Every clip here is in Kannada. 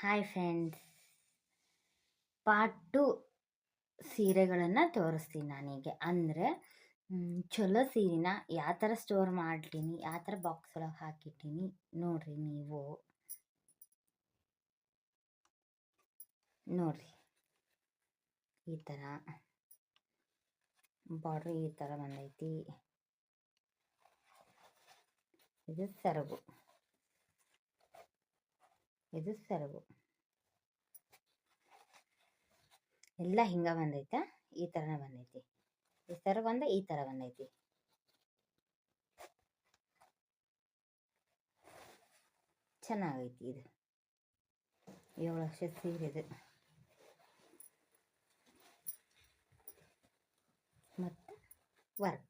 ಹಾಯ್ ಫ್ರೆಂಡ್ಸ್ ಪಾರ್ಟ್ ಟು ಸೀರೆಗಳನ್ನು ತೋರಿಸ್ತೀನಿ ನನಗೆ. ಅಂದರೆ ಚಲೋ ಸೀರೆನ? ಯಾವ ಥರ ಸ್ಟೋರ್ ಮಾಡ್ತೀನಿ? ಯಾವ ಥರ ಬಾಕ್ಸ್ ಒಳಗೆ ಹಾಕಿಟ್ಟಿನಿ? ನೋಡ್ರಿ ನೀವು. ನೋಡ್ರಿ. ಈ ಥರ ಬಾರ್ಡ್ರ್ ಈ ಥರ ಬಂದೈತಿ. ಇದು ಸೆರಗು. ಇದು ಸೆರಗು. ಎಲ್ಲ ಹಿಂಗೆ ಬಂದೈತೆ? ಈ ಥರನೇ ಬಂದೈತಿ. ಈ ಸೆರಗು ಈ ಥರ ಬಂದೈತಿ. ಚೆನ್ನಾಗೈತಿ ಇದು. ಏಳು ಲಕ್ಷ ಸೀರೆ ಇದು. ಮತ್ತು ವರ್ಕ್.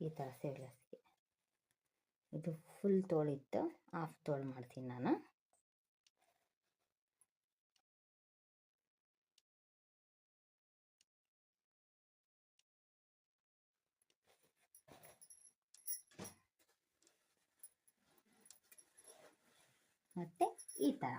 ಈ ಥರ ಸೇವ್ಲೆಸ್ಗೆ ಇದು ಫುಲ್ ತೋಳಿತ್ತು ಹಾಫ್ ತೋಳು ಮಾಡ್ತೀನಿ ನಾನು. ಮತ್ತು ಈ ಥರ.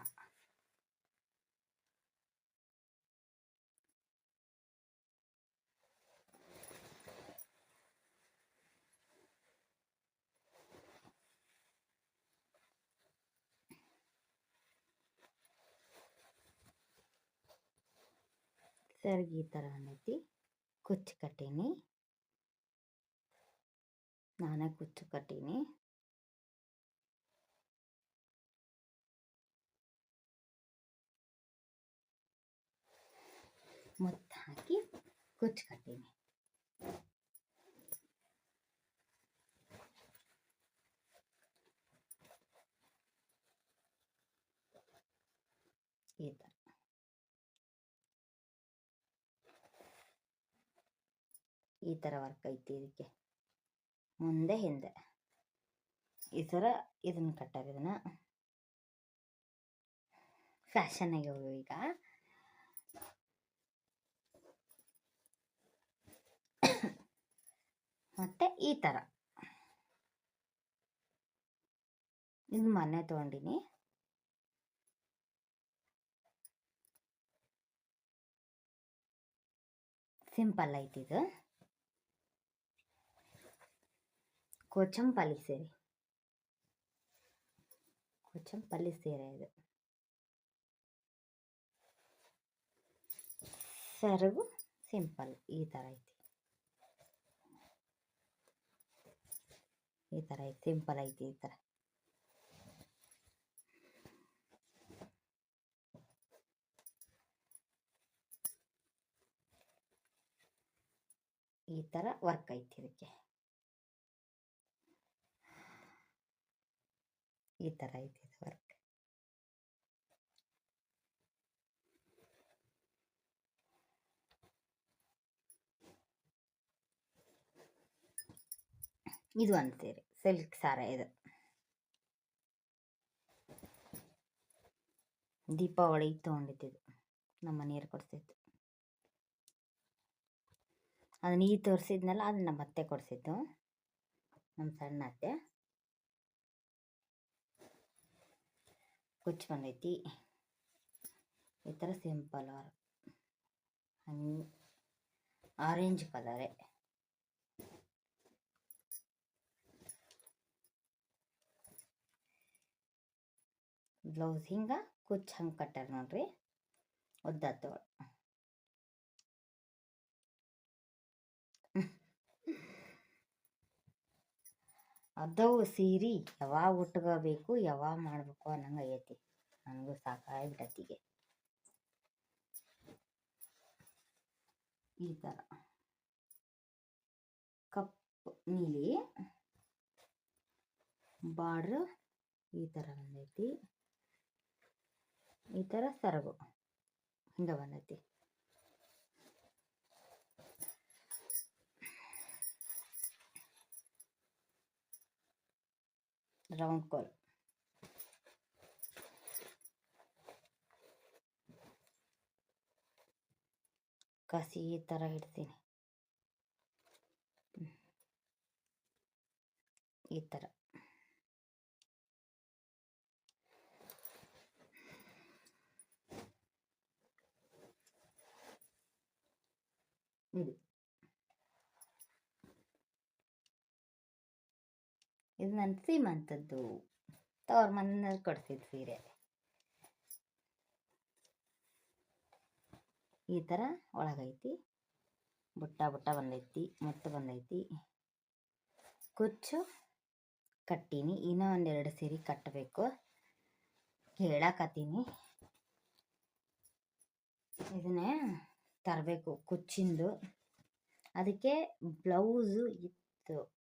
ಸರಿಗೆ ಈ ಥರ ಬಂದೈತಿ ಕುಚ್ಚು ಕಟ್ಟೀನಿ ನಾನೇ ಕುಚ್ಚು ಕಟ್ಟೀನಿ ಮುತ್ತು ಹಾಕಿ ಕುಚ್ಚು ಕಟ್ಟೀನಿ ಈ ಥರ ಈ ಥರ ವರ್ಕ್ ಐತಿ ಇದಕ್ಕೆ ಮುಂದೆ ಹಿಂದೆ. ಈ ಥರ ಇದನ್ನು ಕಟ್ಟಾರ ಇದನ್ನು ಫ್ಯಾಷನ್ ಆಗ್ಯಾವ ಈಗ. ಮತ್ತೆ ಈ ಥರ ಇದು ಮೊನ್ನೆ ತೊಗೊಂಡಿನಿ. ಸಿಂಪಲ್ ಐತಿ ಇದು ಕೋಚಂಪಲ್ಲಿ ಸೇರಿ ಕೋಚಂಪಲ್ಲಿ ಸೀರೆ ಇದು ಸೆರಗು ಸಿಂಪಲ್ ಈ ಥರ ಐತಿ. ಈ ಥರ ಐತಿ ಸಿಂಪಲ್ ಐತಿ ಈ ಥರ ಈ ಥರ ವರ್ಕ್ ಐತಿ ಇದಕ್ಕೆ. ಈ ಥರ ಇದೆ ವರ್ಕ್ ಇದು ಅಂತೀರಿ ಸಿಲ್ಕ್ ಸಾರ ಇದು. ದೀಪಾವಳಿ ತೊಗೊಂಡಿದ್ದು ನಮ್ಮ ಮನೆಯವ್ರು ಕೊಡಿಸಿದ್ದು. ಅದನ್ನ ಈ ತೋರಿಸಿದ್ನಲ್ಲ, ಅದನ್ನ ನಮ್ಮ ಅತ್ತೆ ಕೊಡಿಸಿದ್ದು, ನಮ್ಮ ಸಣ್ಣ ಅತ್ತೆ. ಕುಚ್ಚು ಬಂದೈತಿ. ಈ ಥರ ಸಿಂಪಲ್ ಆರ್ ಹಂಗೆ ಆರೆಂಜ್ ಕಲರೇ ಬ್ಲೌಸ್ ಹಿಂಗೆ ಕುಚ್ಚು ಹಂಗೆ ಕಟ್ಟಾರ ನೋಡ್ರಿ. ಉದ್ದತ್ತು ಅದವು ಸೀರಿ ಯಾವಾಗ ಉಟ್ಕೋಬೇಕು, ಯಾವಾಗ ಮಾಡಬೇಕು ಅನ್ನಂಗೆ ಆಗೈತಿ ನನಗೂ ಸಾಕಾಗ್ಬಿಟ್ಟತಿಗೆ ಈ ಥರ ಕಪ್ಪು ನೀಲಿ. ಬಾರ್ಡ್ರ್ ಈ ಥರ ಬಂದೈತಿ. ಈ ಥರ ಸರಗು ಹಿಂಗೆ ಬಂದೈತಿ. round curve. Casi tara hirtini. Itara. Mm-hmm. ಇದು ನನ್ನ ಸೀಮಂತದ್ದು ತವ್ರ ಮನೆಯಲ್ಲಿ ಕೊಡ್ಸಿದ್ದು ಸೀರೆ. ಈ ಥರ ಒಳಗೈತಿ. ಬುಟ್ಟ ಬುಟ್ಟ ಬಂದೈತಿ, ಮುತ್ತು ಬಂದೈತಿ. ಕುಚ್ಚು, ಕಟ್ಟೀನಿ. ಇನ್ನೂ ಒಂದೆರಡು ಸೀರೆ ಕಟ್ಟಬೇಕು ಹೇಳಕತ್ತೀನಿ. ಇದನ್ನೇ ತರಬೇಕು ಕುಚ್ಚಿಂದು. ಅದಕ್ಕೆ ಬ್ಲೌಸು ಇತ್ತು.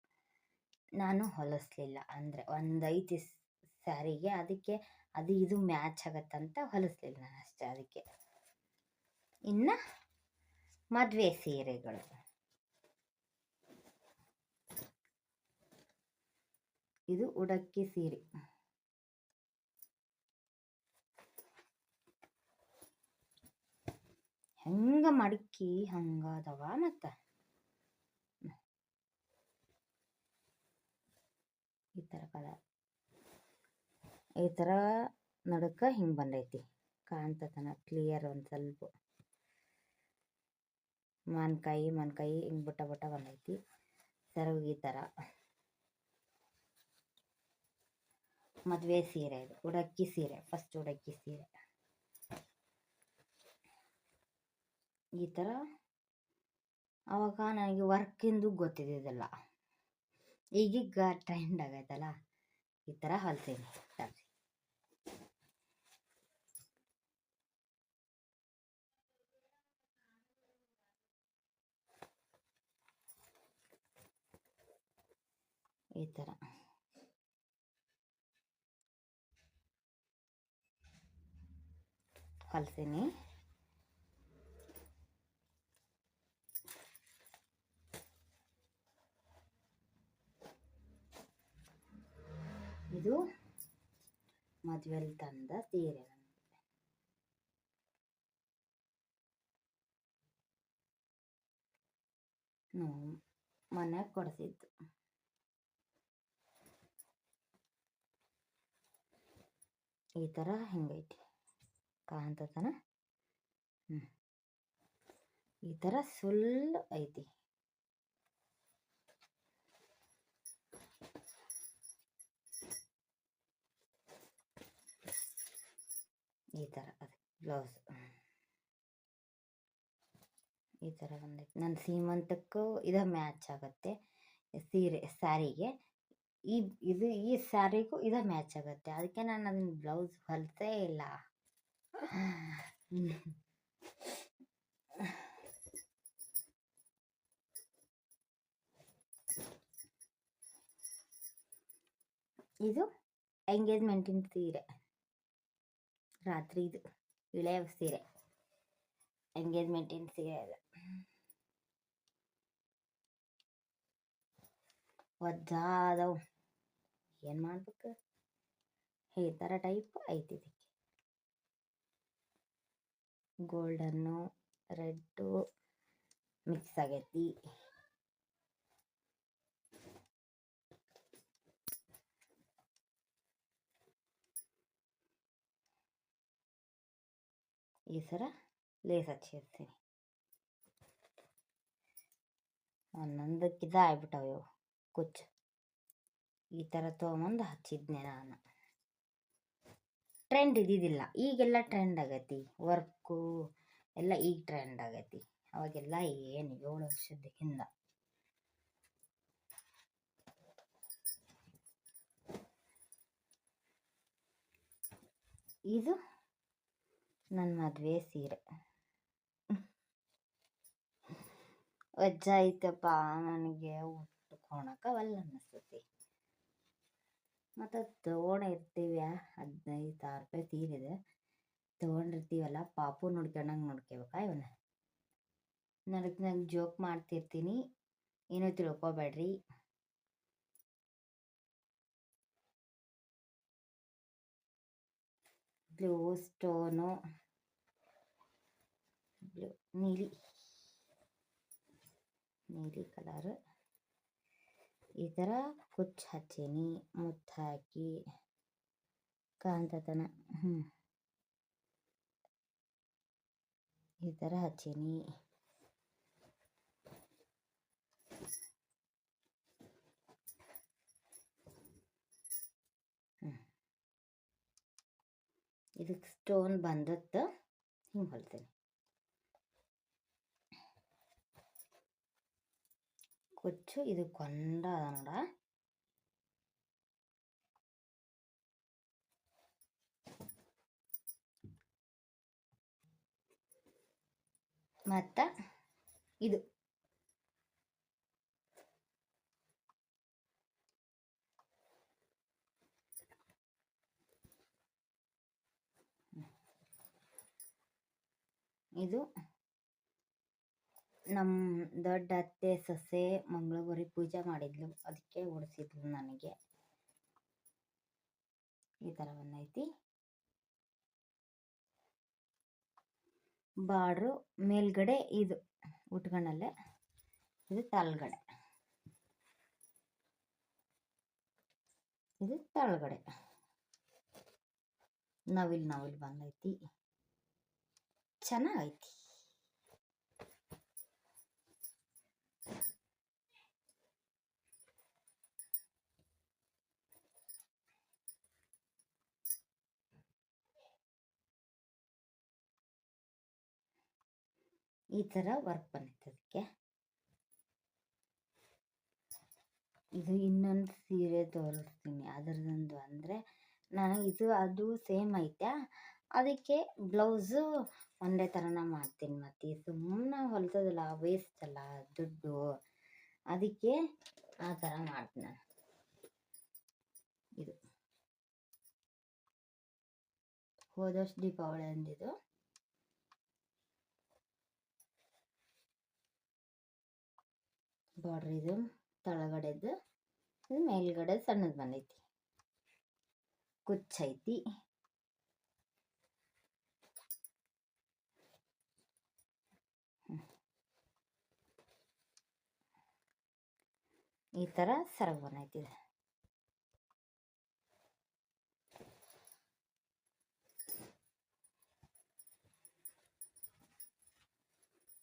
ನಾನು ಹೊಲಿಸ್ಲಿಲ್ಲ. ಅಂದರೆ ಒಂದು ಐತಿ ಸ್ಯಾರಿಗೆ ಅದಕ್ಕೆ ಅದು ಇದು ಮ್ಯಾಚ್ ಆಗತ್ತಂತ ಹೊಲಿಸ್ಲಿಲ್ಲ ನಾನು ಅಷ್ಟೇ ಅದಕ್ಕೆ. ಇನ್ನು ಮದುವೆ ಸೀರೆಗಳು. ಇದು ಉಡಕ್ಕಿ ಸೀರೆ. ಹೆಂಗ ಮಡಕಿ ಹಂಗದವ ಮತ್ತ? ಈ ಥರ ಕಲರ್ ಈ ಥರ ನಡುಕ ಹಿಂಗೆ ಬಂದೈತಿ. ಕಾಣ್ತತನ ಕ್ಲಿಯರ್ ಒಂದು ಸ್ವಲ್ಪ. ಮಾನ್ಕಾಯಿ ಮಾನ್ಕಾಯಿ ಹಿಂಗೆ ಬುಟ್ಟ ಬುಟ್ಟ ಬಂದೈತಿ. ಸೆರಗು ಈ ಥರ ಮದುವೆ ಸೀರೆ ಇದು. ಉಡಕ್ಕಿ ಸೀರೆ. ಫಸ್ಟ್ ಉಡಕ್ಕಿ ಸೀರೆ. ಈ ಥರ ಅವಾಗ ನನಗೆ ವರ್ಕಿಂದು ಗೊತ್ತಿದ್ದಿದ್ದಲ್ಲ. ಈಗೀಗ ಟ್ರೆಂಡ್ ಆಗೈತಲ್ಲ ಈ ಥರ ಹೊಲ್ತೀನಿ ಈ ಥರ ಹೊಲ್ಸೀನಿ ಇದು ಮದುವೆಲಿ ತಂದ ಸೀರೆ ನನಗೆ ನಾವು ಮನ್ಯಾಗ ಕೊಡಿಸಿದ್ದು. ಈ ಥರ ಹಿಂಗೈತಿ? ಕಾಂತತನ ಹ್ಞೂ ಈ ಥರ ಸುಲ್ ಐತಿ. ಈ ಥರ ಬ್ಲೌಸ್. ಈ ಥರ ಬಂದೈತೆ. ನನ್ನ ಸೀಮಂತಕ್ಕೂ ಇದು ಮ್ಯಾಚ್ ಆಗುತ್ತೆ. ಸೀರೆ, ಸ್ಯಾರಿಗೆ. ಈ ಇದು ಈ ಸ್ಯಾರಿಗೂ ಇದು ಮ್ಯಾಚ್ ಆಗುತ್ತೆ. ಅದಕ್ಕೆ ನಾನು ಅದನ್ನ ಬ್ಲೌಸ್ ಹೊಲಿಸೇ ಇಲ್ಲ. ಇದು ಎಂಗೇಜ್ಮೆಂಟಿನ ಸೀರೆ. ರಾತ್ರಿ ಇದು ಇಳೆ ಸೀರೆ ಎಂಗೇಜ್ಮೆಂಟಿನ ಸೀರೆ ಅದು. ಒದ್ದಾದವು. ಏನು ಮಾಡ್ಬೇಕು? ಈ ಥರ ಟೈಪ್ ಐತಿ ಗೋಲ್ಡನ್ನು ರೆಡ್ಡು ಮಿಕ್ಸ್ ಆಗೈತಿ. ಈ ಥರ ಲೇಸ್ ಹಚ್ಚಿರ್ತೀನಿ ಒಂದೊಂದಕ್ಕಿದ ಆಗ್ಬಿಟ್ಟವು ಇವು. ಕುಚ್ಚು. ಈ ಥರ ತೊಗೊಂಬಂದು ಹಚ್ಚಿದ್ನೆ ನಾನು. ಟ್ರೆಂಡ್ ಇದ್ದಿದ್ದಿಲ್ಲ. ಈಗೆಲ್ಲ ಟ್ರೆಂಡ್ ಆಗೈತಿ. ವರ್ಕು ಎಲ್ಲ ಈಗ ಟ್ರೆಂಡ್ ಆಗೈತಿ. ಅವಾಗೆಲ್ಲ ಏನು ಏಳು ವರ್ಷದ ಹಿಂದ ಇದು ನನ್ನ ಮದುವೆ ಸೀರೆ. ವಜ್ಜ ಐತಪ್ಪ ನನಗೆ ಉಟ್ಕೊಳಕವಲ್ಲ ಅನ್ನಿಸ್ತೈತಿ ಮತ್ತು ತೊಗೊಂಡಿರ್ತೀವಿ ಹದಿನೈದು ಸಾವಿರ ರೂಪಾಯಿ ಸೀರೆ ತೊಗೊಂಡಿರ್ತೀವಲ್ಲ, ಪಾಪು ನೋಡ್ಕೊಂಡಂಗೆ ನೋಡ್ಕೋಬೇಕಾ ಇವನ್ನ? ನನಗೆ ನಂಗೆ ಜೋಕ್ ಮಾಡ್ತಿರ್ತೀನಿ. ಏನೂ ತಿಳ್ಕೊಬೇಡ್ರಿ. ಬ್ಲೂ ಸ್ಟೋನು ಬ್ಲೂ ನೀಲಿ ನೀಲಿ ಕಲರ್ ಈ ಥರ ಕುಚ್ಚು ಹಚ್ಚೀನಿ ಮುತ್ತು ಹಾಕಿ ಕಾಂತತನ ಹ್ಞೂ ಈ ಥರ ಹಚ್ಚೀನಿ ಇದಕ್ಕೆ ಸ್ಟೋನ್ ಬಂದದ್ದು ಹಿಂಗೆ ಹೊಲ್ತೀನಿ. ಕೊಚ್ಚು ಇದು ಕೊಂಡ ನೋಡ. ಮತ್ತು ಇದು ಇದು ನಮ್ಮ ದೊಡ್ಡ ಅತ್ತೆ, ಸೊಸೆ ಮಂಗಳಗೌರಿ ಪೂಜೆ ಮಾಡಿದ್ಲು. ಅದಕ್ಕೆ ಉಡಿಸಿದ್ಲು ನನಗೆ. ಈ ಥರ ಬಂದೈತಿ ಬಾರ್ಡ್ರು ಮೇಲ್ಗಡೆ ಇದು ಉಟ್ಕೊಂಡಲ್ಲೇ ಇದು ತಲ್ಗಡೆ. ಇದು ತಳಗಡೆ ನವಿಲ್ ನವಿಲ್ ಬಂದೈತಿ. ಚೆನ್ನಾಗೈತಿ. ಈ ಥರ ವರ್ಕ್ ಬಂದಿತ್ತು ಅದಕ್ಕೆ ಇದು ಇನ್ನೊಂದು ಸೀರೆ ತೋರಿಸ್ತೀನಿ. ಅದರದೊಂದು ಅಂದರೆ ನನಗೆ ಇದು, ಅದು ಸೇಮ್ ಐತೆ ಅದಕ್ಕೆ ಬ್ಲೌಸು ಒಂದೇ ಥರನ ಮಾಡ್ತೀನಿ ಮತ್ತು ಸುಮ್ಮನೆ ಹೊಲ್ಸೋದಲ್ಲ ವೇಸ್ಟ್ ಅಲ್ಲ ದುಡ್ಡು. ಅದಕ್ಕೆ ಆ ಥರ ಮಾಡ್ತೀನಿ ಇದು. ಹೋದ ವರ್ಷ ದೀಪಾವಳಿ ಅಂದಿದ್ದು. ಬಾರ್ಡ್ರ್ ಇದು, ತಳಗಡೆದು ಮೇಲ್ಗಡೆ ಸಣ್ಣದು ಬಂದೈತಿ. ಕುಚ್ಚೈತಿ. ಈ ಥರ ಸರಗ್ ಬಂದೈತಿ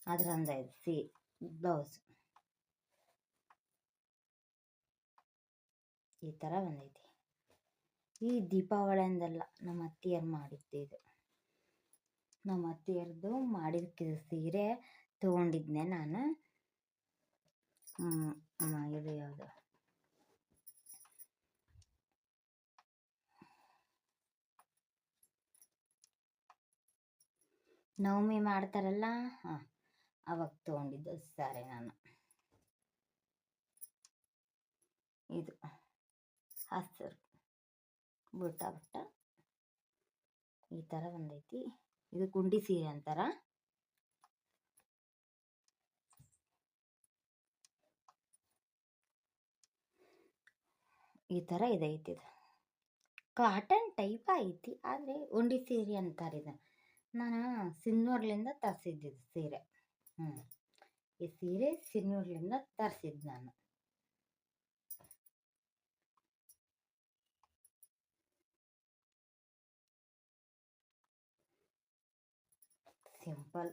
ಅದರಂದ ಸಿ, ಬ್ಲೌಸ್. ಈ ಥರ ಬಂದೈತಿ. ಈ ದೀಪಾವಳಿ ಅಂದಲ್ಲ ನಮ್ಮ ಅತ್ತಿಯರು ಮಾಡಿದ್ದು ಇದು. ನಮ್ಮ ಅತ್ತಿಯರ್ದು ಮಾಡಿದ ಸೀರೆ ತೊಗೊಂಡಿದ್ನೆ ನಾನು. ಇದು ಯಾವುದು ನವಮಿ ಮಾಡ್ತಾರಲ್ಲ? ಹಾಂ. ಅವಾಗ ತೊಗೊಂಡಿದ್ದು ಸಾರಿ ನಾನು. ಇದು ಹಸಿರು ಬುಟ್ಟ ಬುಟ್ಟ. ಈ ಥರ ಬಂದೈತಿ ಇದು ಗುಂಡಿ ಸೀರೆ ಅಂತಾರ? ಈ ಥರ ಇದೈತಿ ಇದು ಕಾಟನ್ ಟೈಪ್ ಐತಿ, ಆದರೆ ಉಂಡಿ ಸೀರೆ ಅಂತಾರೆ ಇದು ನಾನು ಸಿನ್ನೂರ್ಲಿಂದ ತರಿಸಿದ್ದಿದ್ದು ಸೀರೆ. ಹ್ಞೂ ಈ ಸೀರೆ ಸಿನ್ನೂರ್ಲಿಂದ ತರಿಸಿದ್ದು ನಾನು. ಸಿಂಪಲ್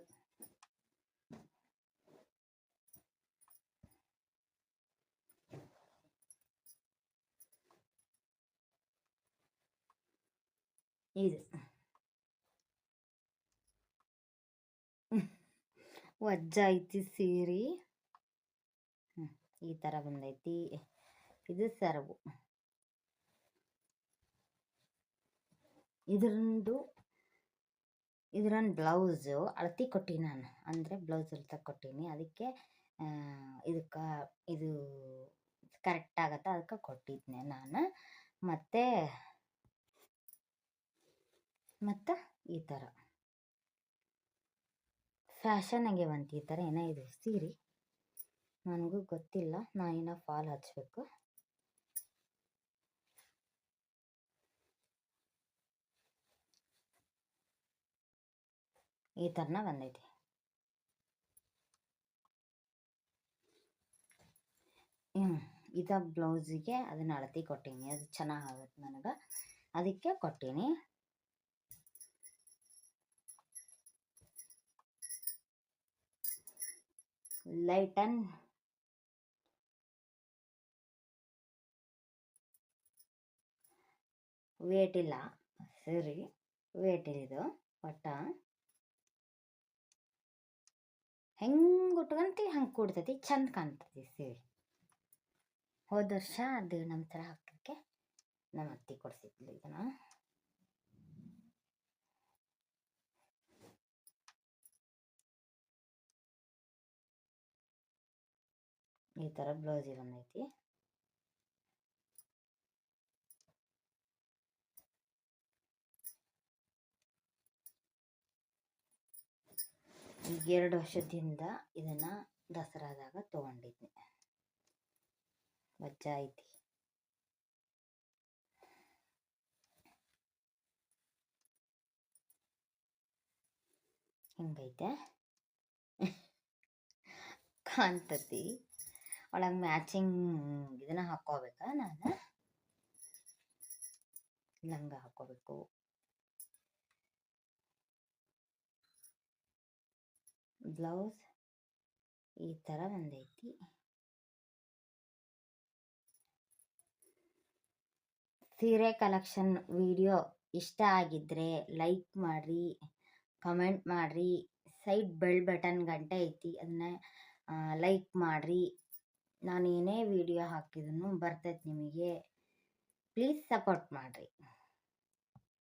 ಇದು ವಜ್ಜ ಐತಿ ಸೀರೆ ಈ ಥರ ಬಂದೈತಿ ಇದು ಸರವು ಇದರಂದು ಇದರೊಂದು ಬ್ಲೌಸು ಅಳತಿ ಕೊಟ್ಟೀನಿ ನಾನು ಅಂದರೆ ಬ್ಲೌಸ್ ಹೊಲ್ತ ಕೊಟ್ಟೀನಿ ಅದಕ್ಕೆ ಇದಕ್ಕೆ, ಇದು ಕರೆಕ್ಟ್ ಆಗತ್ತೆ, ಅದಕ್ಕೆ ಕೊಟ್ಟಿದ್ದೆ ನಾನು. ಮತ್ತು ಮತ್ತು ಈ ಥರ ಫ್ಯಾಷನ್ ಬಂತು ಈ ಥರ ಏನೋ ಇದು, ಸೀರೆ. ನನಗೂ ಗೊತ್ತಿಲ್ಲ ನಾನು ಇನ್ನೂ ಫಾಲ್ ಹಚ್ಚಬೇಕು ಈ ಥರನ ಬಂದೈತಿ. ಹ್ಞೂ ಇದ ಬ್ಲೌಸಿಗೆ ಅದನ್ನ ಅಳತಿ ಕೊಟ್ಟೀನಿ, ಅದು ಚೆನ್ನಾಗಾಗುತ್ತೆ ನನಗೆ. ಅದಕ್ಕೆ ಕೊಟ್ಟೀನಿ. ಲೈಟ್ ಅಂಡ್ ವೇಟ್ ಇಲ್ಲ. ಸರಿ. ವೇಟ್ ಇದು. ಒಟ್ಟ. ಹೆಂಗೆ ಉಟ್ಕೊಂತಿ? ಹಂಗೆ ಕೂಡ್ತೈತಿ. ಚಂದ ಕಾಣ್ತೈತಿ. ಸೀರೆ. ಹೋದ ವರ್ಷ ಅದು ನಮ್ಮ ಥರ ಹಾಕಕ್ಕೆ ನಮ್ಮ ಅತ್ತಿ ಕೊಡ್ಸಿದ್ಲು ಇದನ್ನ. ಈ ಥರ ಬ್ಲೌಸಿಗೆ ಬಂದೈತಿ. ಈಗ ಎರಡು ವರ್ಷದಿಂದ ಇದನ್ನು ದಸರಾದಾಗ ತೊಗೊಂಡಿದ್ದೆ. ವಜ್ಜ ಐತಿ. ಹಿಂಗೈತೆ? ಕಾಣ್ತತಿ. ಒಳಗೆ ಮ್ಯಾಚಿಂಗ್ ಇದನ್ನ ಹಾಕೋಬೇಕಾ ನಾನು? ಲಂಗ ಹಾಕೋಬೇಕು ಬ್ಲೌಸ್ ಈ ಥರ ಒಂದೈತಿ. ಸೀರೆ ಕಲೆಕ್ಷನ್ ವಿಡಿಯೋ ಇಷ್ಟ ಆಗಿದ್ರೆ ಲೈಕ್ ಮಾಡಿರಿ, ಕಮೆಂಟ್ ಮಾಡಿರಿ. ಸೈಡ್ ಬೆಲ್ ಬಟನ್ ಗಂಟೆ ಐತಿ ಅದನ್ನ ಲೈಕ್ ಮಾಡಿರಿ. ನಾನು ಏನೇ ವಿಡಿಯೋ ಹಾಕಿದ್ರು ಬರ್ತೈತೆ ನಿಮಗೆ. ಪ್ಲೀಸ್ ಸಪೋರ್ಟ್ ಮಾಡಿರಿ.